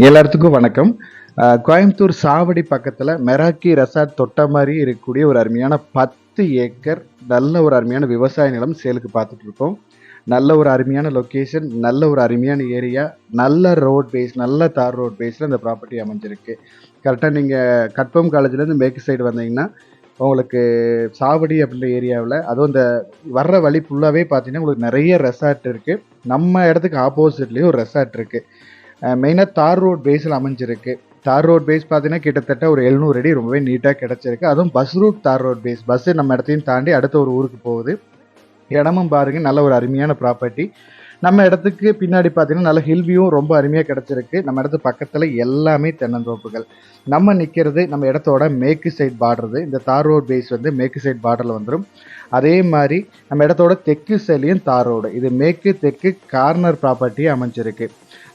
எல்லாத்துக்கும் வணக்கம். கோயம்புத்தூர் சாவடி பக்கத்தில் மெராக்கி ரெசார்ட் தொட்ட மாதிரி இருக்கக்கூடிய ஒரு அருமையான பத்து ஏக்கர் நல்ல ஒரு அருமையான விவசாய நிலம் சேலுக்கு பார்த்துட்டு இருக்கோம். நல்ல ஒரு அருமையான லொக்கேஷன் நல்ல ஒரு அருமையான ஏரியா நல்ல ரோட் பேஸ் நல்ல தார் ரோட் பேஸில் இந்த ப்ராப்பர்ட்டி அமைஞ்சிருக்கு. கரெக்டாக நீங்கள் கட்பம் காலேஜ்லேருந்து மேற்கு சைடு வந்தீங்கன்னா உங்களுக்கு சாவடி அப்படின்ற ஏரியாவில் அதுவும் இந்த வர்ற வழி ஃபுல்லாகவே பார்த்தீங்கன்னா உங்களுக்கு நிறைய ரெசார்ட் இருக்குது நம்ம இடத்துக்கு ஆப்போசிட்லேயும் ஒரு ரெசார்ட் இருக்குது மெயினாக தார் ரோட் பேஸில் அமைஞ்சிருக்கு. தார் ரோட் பேஸ் பார்த்தீங்கன்னா கிட்டத்தட்ட ஒரு எழுநூறு அடி ரொம்பவே நீட்டாக கிடச்சிருக்கு. அதுவும் பஸ் ரூட் தார் ரோட் பேஸ். பஸ்ஸு நம்ம இடத்தையும் தாண்டி அடுத்த ஒரு ஊருக்கு போகுது. இடமும் பாருங்க நல்ல ஒரு அருமையான ப்ராப்பர்ட்டி நம்ம இடத்துக்கு பின்னாடி பார்த்தீங்கன்னா நல்ல ஹில் வியூவும் ரொம்ப அருமையாக கிடச்சிருக்கு. நம்ம இடத்து பக்கத்தில் எல்லாமே தென்னந்தோப்புகள். நம்ம நிற்கிறது நம்ம இடத்தோட மேற்கு சைட் பார்டர் இந்த தார் ரோடு பேஸ் வந்து மேற்கு சைட் பார்டரில் வந்துடும் அதே மாதிரி நம்ம இடத்தோட தெற்கு சைட்லையும் தார் ரோடு. இது மேற்கு தெற்கு கார்னர் ப்ராப்பர்ட்டி அமைஞ்சிருக்கு.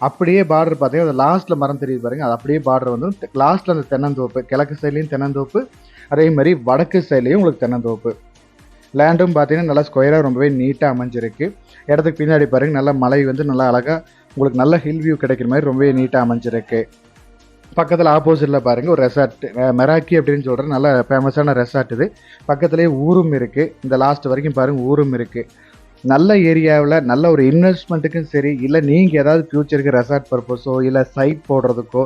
அப்படியே பார்டர் பார்த்தீங்கன்னா அந்த லாஸ்ட்டில் மரம் தெரியுது பாருங்கள் அது அப்படியே பார்டர் வந்து லாஸ்ட்டில் அந்த தென்னந்தோப்பு கிழக்கு சைட்லையும் தென்னந்தோப்பு அதே மாதிரி வடக்கு சைட்லையும் உங்களுக்கு தென்னந்தோப்பு. லேண்டும் பார்த்தீங்கன்னா நல்லா ஸ்கொயராக ரொம்பவே நீட்டாக அமைஞ்சிருக்கு. இடத்துக்கு பின்னாடி பாருங்கள் நல்லா மலை வந்து நல்லா அழகாக உங்களுக்கு நல்ல ஹில் வியூ கிடைக்கிற மாதிரி ரொம்பவே நீட்டாக அமைஞ்சிருக்கு. பக்கத்தில் ஆப்போசிட்டில் பாருங்கள் ஒரு ரெசார்ட் மெராக்கி அப்படின்னு சொல்கிற நல்ல ஃபேமஸான ரெசார்ட் இது. பக்கத்துலேயே ஊரும் இருக்குது இந்த லாஸ்ட் வரைக்கும் பாருங்கள் ஊரும் இருக்குது நல்ல ஏரியாவில் நல்ல ஒரு இன்வெஸ்ட்மெண்ட்டுக்கும் சரி இல்லை நீங்கள் ஏதாவது ஃப்யூச்சருக்கு ரெசார்ட் பர்பஸோ இல்லை சைட் போடுறதுக்கோ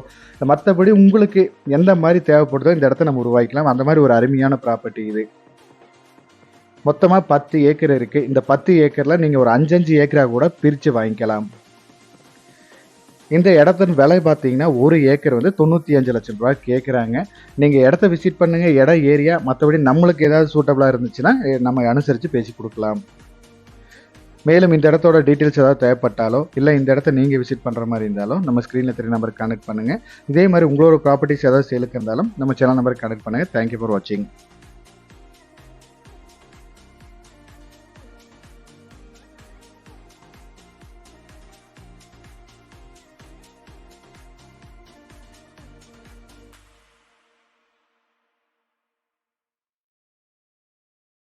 மற்றபடி உங்களுக்கு எந்த மாதிரி தேவைப்படுதோ இந்த இடத்த நம்ம உருவாக்கலாம் அந்த மாதிரி ஒரு அருமையான ப்ராப்பர்ட்டி இது. மொத்தமாக பத்து ஏக்கர் இருக்குது இந்த பத்து ஏக்கரில் நீங்கள் ஒரு அஞ்சஞ்சு ஏக்கராக கூட பிரித்து வாங்கிக்கலாம். இந்த இடத்தின் விலை பார்த்தீங்கன்னா ஒரு ஏக்கர் வந்து தொண்ணூற்றி அஞ்சு லட்சம் ரூபாய் கேட்குறாங்க நீங்கள் இடத்த விசிட் பண்ணுங்கள் இடம் ஏரியா மற்றபடி நம்மளுக்கு ஏதாவது சூட்டபுளாக இருந்துச்சுன்னா நம்ம அனுசரித்து பேசி கொடுக்கலாம். மேலும் இந்த இடத்தோட டீட்டெயில்ஸ் ஏதாவது தேவைப்பட்டாலோ இல்லை இந்த இடத்த நீங்கள் விசிட் பண்ணுற மாதிரி இருந்தாலும் நம்ம ஸ்க்ரீனில் தெரிய நம்பருக்கு கனெக்ட் பண்ணுங்கள் இதே மாதிரி உங்களோட ப்ராப்பர்ட்டிஸ் ஏதாவது சேலுக்கு இருந்தாலும் நம்ம சேனல் நம்பருக்கு கனெக்ட் பண்ணுங்கள் தேங்க்யூ ஃபார் வாட்சிங்